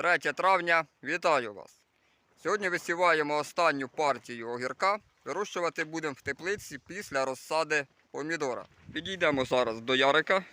3 травня, вітаю вас! Сьогодні висіваємо останню партію огірка. Вирощувати будемо в теплиці після розсади помідора. Підійдемо зараз до Ярика.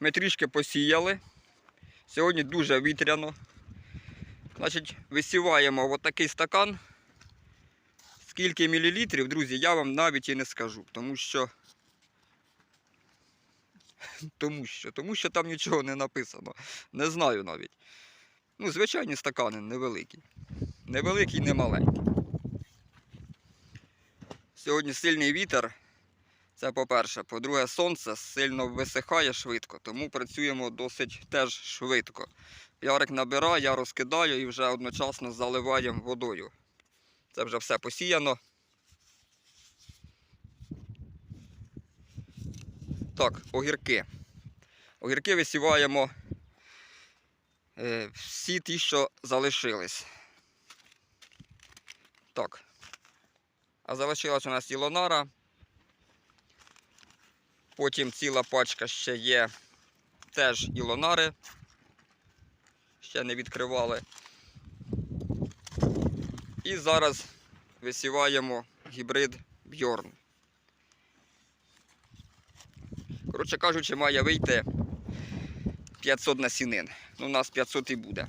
Ми трішки посіяли. Сьогодні дуже вітряно. Значить, висіваємо в такий стакан. Скільки мілілітрів, друзі, я вам навіть і не скажу, тому що тому що, тому що там нічого не написано. Не знаю навіть. Ну, звичайні стакани невеликі. Невеликі, не маленькі. Сьогодні сильний вітер. Це по-перше. По-друге, сонце сильно висихає швидко, тому працюємо досить теж швидко. Ярик набирає, я розкидаю і вже одночасно заливаємо водою. Це вже все посіяно. Так, огірки. Огірки висіваємо всі ті, що залишились. Так. А залишилась у нас ілонара. Потім ціла пачка ще є теж ілонари. Ще не відкривали. І зараз висіваємо гібрид Бьорн. Коротше кажучи, має вийти 500 насінин. Ну, у нас 500 і буде.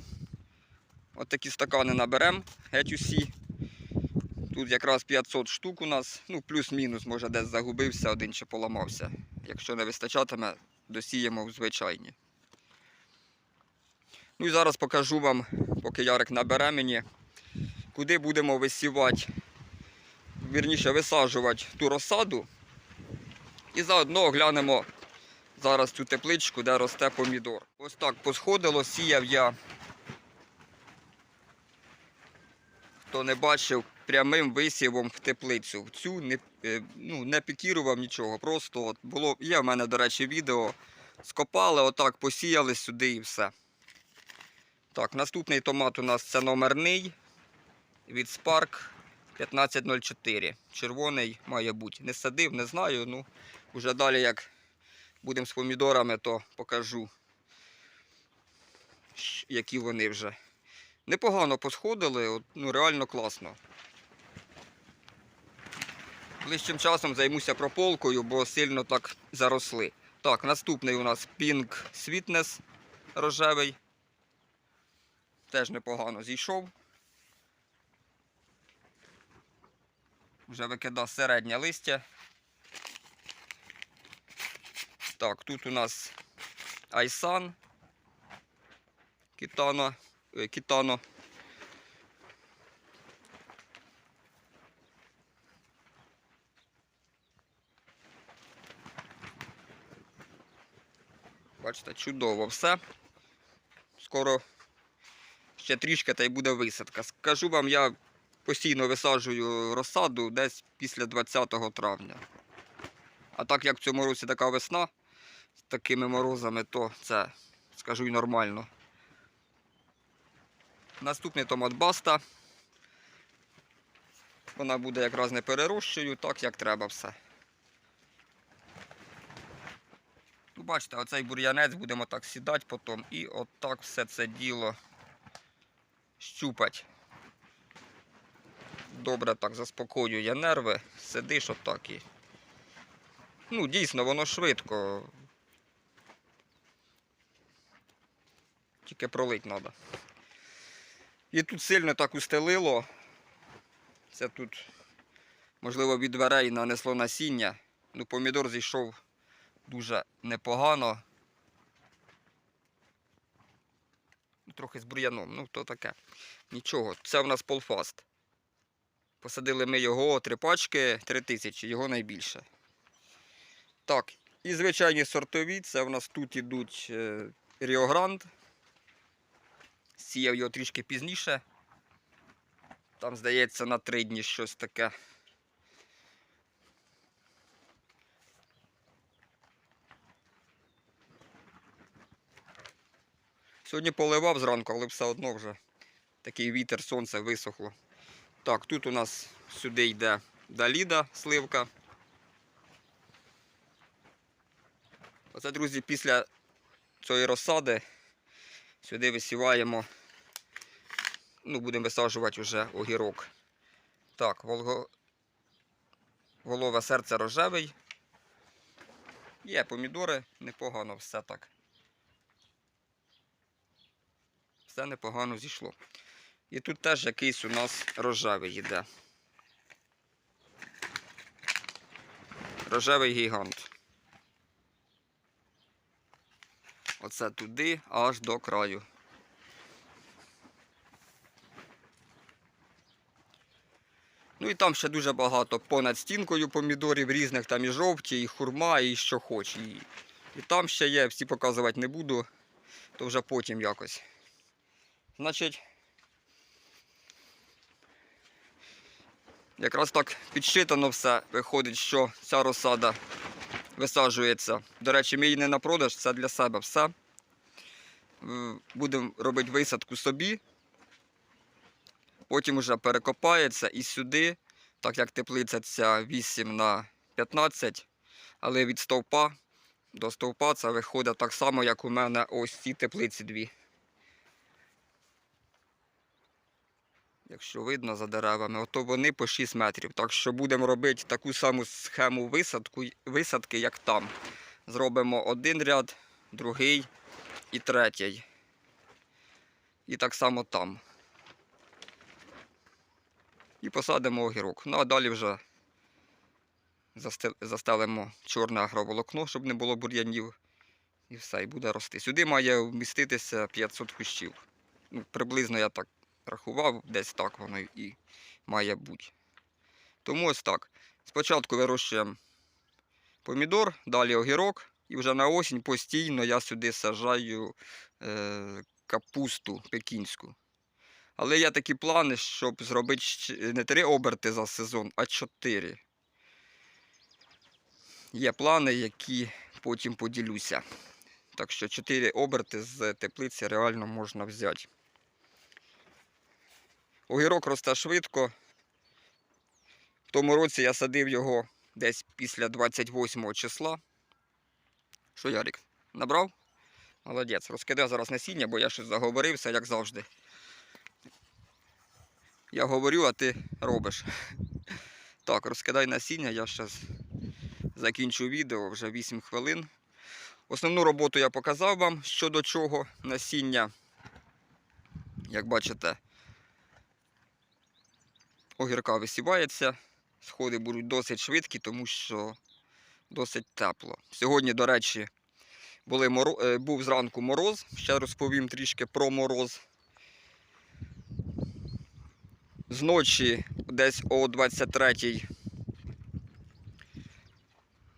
От такі стакани наберемо, геть усі. Тут якраз 500 штук у нас, ну плюс-мінус, може десь загубився, один чи поламався. Якщо не вистачатиме, досіємо в звичайні. Ну і зараз покажу вам, поки Ярик набере мені, куди будемо висівати, вірніше висаджувати ту розсаду. І заодно оглянемо зараз цю тепличку, де росте помідор. Ось так посходило, сіяв я, хто не бачив, прямим висівом в теплицю. Цю не, е, ну, не пікірував нічого. Просто от було, є в мене, до речі, відео. Скопали, отак посіяли сюди і все. Так, наступний томат у нас це номерний від Spark 1504. Червоний має бути. Не садив, не знаю. Ну, вже далі, як будемо з помідорами, то покажу, які вони вже. Непогано посходили, ну реально класно. Ближчим часом займуся прополкою, бо сильно так заросли. Так, наступний у нас Pink Sweetness рожевий. Теж непогано зійшов. Вже викидав середнє листя. Так, тут у нас Айсан. Кітано. е, Кітано. Бачите, чудово все. Скоро ще трішки та й буде висадка. Скажу вам, я постійно висаджую розсаду десь після 20 травня. А так як в цьому році така весна такими морозами, то це, скажу, й нормально. Наступний томат баста. Вона буде якраз не перерощую, так як треба все. Ну, бачите, оцей бур'янець будемо так сідати потім і отак все це діло щупать. Добре так заспокоює нерви, сидиш отак і. Ну, дійсно, воно швидко. Тільки пролить треба. І тут сильно так устелило. Це тут, можливо, від дверей нанесло насіння. Ну, помідор зійшов дуже непогано. Трохи з бур'яном, ну то таке. Нічого, це в нас полфаст. Посадили ми його три пачки, три тисячі, його найбільше. Так, і звичайні сортові, це в нас тут ідуть е, Rio Grande. Сіяв його трішки пізніше. Там, здається, на три дні щось таке. Сьогодні поливав зранку, але все одно вже такий вітер, сонце висохло. Так, тут у нас сюди йде Даліда сливка. Оце, друзі, після цієї розсади сюди висіваємо ну, будемо висаджувати вже огірок. Так, волго... голове серце рожевий. Є помідори, непогано все так. Все непогано зійшло. І тут теж якийсь у нас рожевий йде. Рожевий гігант. Оце туди аж до краю. Ну і там ще дуже багато понад стінкою помідорів різних, там і жовті, і хурма, і що хоч. І, і там ще є, всі показувати не буду, то вже потім якось. Значить, якраз так підсчитано все. Виходить, що ця розсада висаджується. До речі, мій не на продаж, це для себе все. Е, Будемо робити висадку собі. Потім вже перекопається і сюди, так як теплиця ця 8 на 15, але від стовпа до стовпа це виходить так само, як у мене ось ці теплиці дві. Якщо видно за деревами, ото вони по 6 метрів. Так що будемо робити таку саму схему висадку, висадки, як там. Зробимо один ряд, другий і третій. І так само там. І посадимо огірок. Ну а далі вже застелимо чорне агроволокно, щоб не було бур'янів. І все, і буде рости. Сюди має вміститися 500 кущів. Ну, приблизно я так рахував, десь так воно і має бути. Тому ось так. Спочатку вирощуємо помідор, далі огірок, і вже на осінь постійно я сюди саджаю е, капусту пекінську. Але є такі плани, щоб зробити не три оберти за сезон, а чотири. Є плани, які потім поділюся. Так що чотири оберти з теплиці реально можна взяти. Огірок росте швидко. В тому році я садив його десь після 28 числа. Що, Ярик, набрав? Молодець. Розкидаю зараз насіння, бо я щось заговорився, як завжди. Я говорю, а ти робиш. Так, розкидай насіння, я зараз закінчу відео, вже 8 хвилин. Основну роботу я показав вам щодо чого. Насіння, як бачите, огірка висівається. Сходи будуть досить швидкі, тому що досить тепло. Сьогодні, до речі, були моро... е, був зранку мороз. Ще розповім трішки про мороз. Зночі десь о 23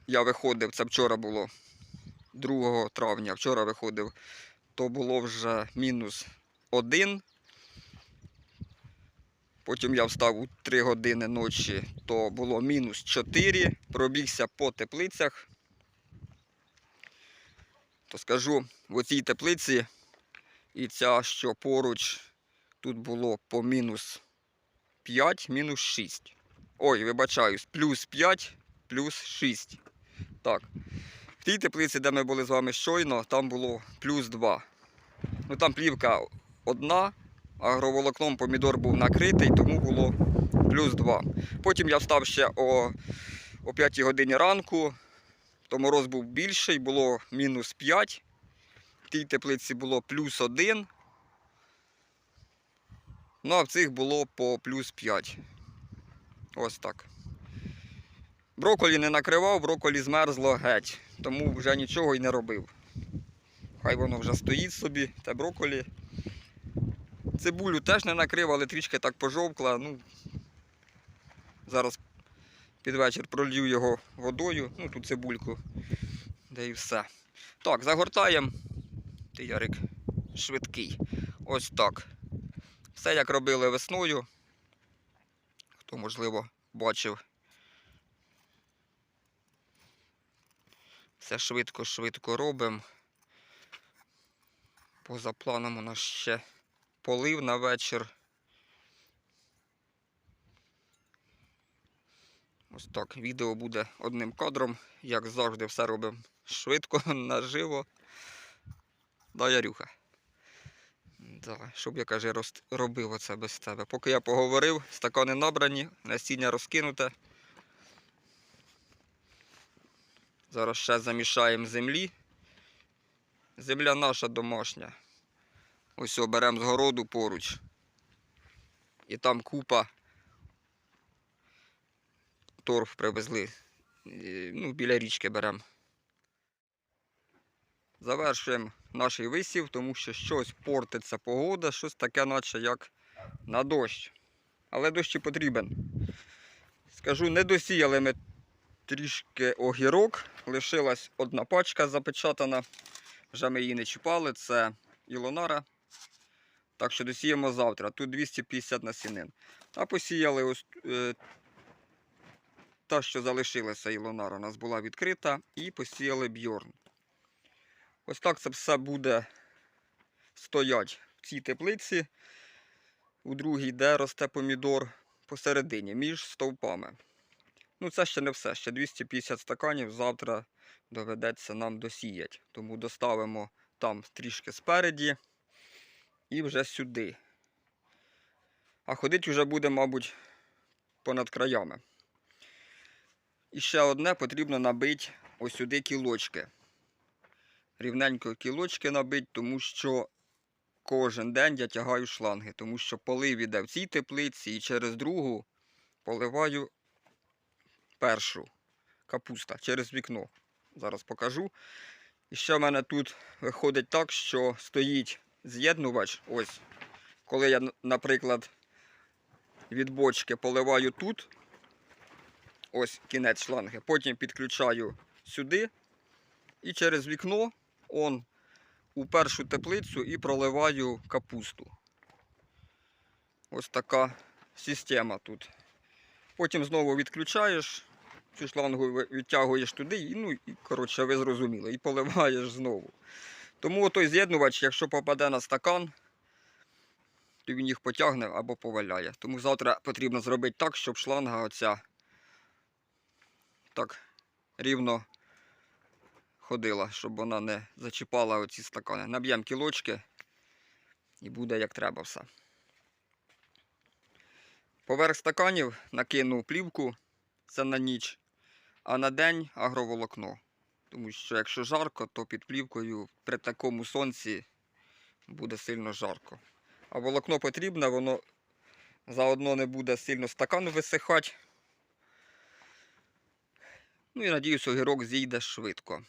я виходив, це вчора було 2 травня, вчора виходив, то було вже мінус 1. Потім я встав у 3 години ночі, то було мінус 4. Пробігся по теплицях. То скажу, в оцій теплиці і ця, що поруч, тут було по мінус 5, мінус 6. Ой, вибачаюсь, плюс 5, плюс 6. Так. В тій теплиці, де ми були з вами щойно, там було плюс 2. Ну там плівка одна, агроволокном помідор був накритий, тому було плюс 2. Потім я встав ще о, о 5 годині ранку, то мороз був більший, було мінус 5. В тій теплиці було плюс 1. Ну, а в цих було по плюс 5. Ось так. Броколі не накривав, броколі змерзло геть, тому вже нічого й не робив. Хай воно вже стоїть собі, те броколі. Цибулю теж не накрив, але трішки так пожовкла. Ну, зараз під вечір пролью його водою, ну ту цибульку, де і все. Так, загортаємо. Ти Ярик швидкий. Ось так. Все як робили весною. Хто, можливо, бачив. Все швидко-швидко робимо. Поза планом у нас ще полив на вечір. Ось так, відео буде одним кадром. Як завжди, все робимо швидко, наживо. Да, Ярюха. Да, щоб я каже, робив оце без тебе. Поки я поговорив, стакани набрані, насіння розкинуте. Зараз ще замішаємо землі. Земля наша домашня. Ось беремо з городу поруч. І там купа торф привезли. Ну, біля річки беремо. Завершуємо наш висів, тому що щось портиться погода, щось таке, наче як на дощ. Але дощ і потрібен. Скажу, не досіяли ми трішки огірок. Лишилась одна пачка запечатана. Вже ми її не чіпали. Це Ілонара. Так що досіємо завтра. Тут 250 насінин. А посіяли ось е, та, що залишилася Ілонара, у нас була відкрита. І посіяли бьорн. Ось так це все буде стоять в цій теплиці. У другій, де росте помідор, посередині, між стовпами. Ну, це ще не все. Ще 250 стаканів завтра доведеться нам досіяти. Тому доставимо там трішки спереді і вже сюди. А ходити вже буде, мабуть, понад краями. І ще одне потрібно набити ось сюди кілочки рівненько кілочки набити, тому що кожен день я тягаю шланги, тому що полив іде в цій теплиці і через другу поливаю першу капуста через вікно. Зараз покажу. І ще в мене тут виходить так, що стоїть з'єднувач. Ось, коли я, наприклад, від бочки поливаю тут, ось кінець шланги, потім підключаю сюди і через вікно он у першу теплицю і проливаю капусту. Ось така система тут. Потім знову відключаєш, цю шлангу відтягуєш туди, і, ну і коротше, ви зрозуміли, і поливаєш знову. Тому той з'єднувач, якщо попаде на стакан, то він їх потягне або поваляє. Тому завтра потрібно зробити так, щоб шланга оця так рівно ходила, щоб вона не зачіпала оці стакани. Наб'ємо кілочки і буде як треба все. Поверх стаканів накину плівку, це на ніч, а на день агроволокно. Тому що якщо жарко, то під плівкою при такому сонці буде сильно жарко. А волокно потрібне, воно заодно не буде сильно стакан висихати. Ну і надіюсь, огірок зійде швидко.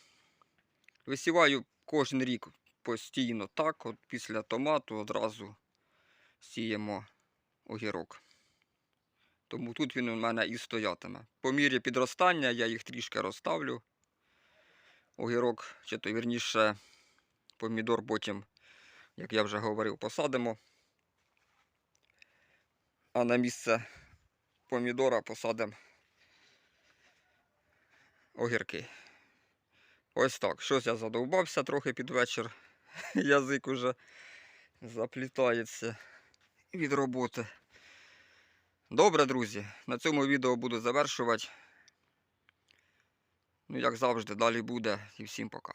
Висіваю кожен рік постійно так. От після томату одразу сіємо огірок. Тому тут він у мене і стоятиме. По мірі підростання я їх трішки розставлю. Огірок, чи то вірніше, помідор потім, як я вже говорив, посадимо. А на місце помідора посадимо огірки. Ось так. Щось я задовбався трохи під вечір. Язик уже заплітається від роботи. Добре, друзі. На цьому відео буду завершувати. Ну, як завжди, далі буде. І всім пока.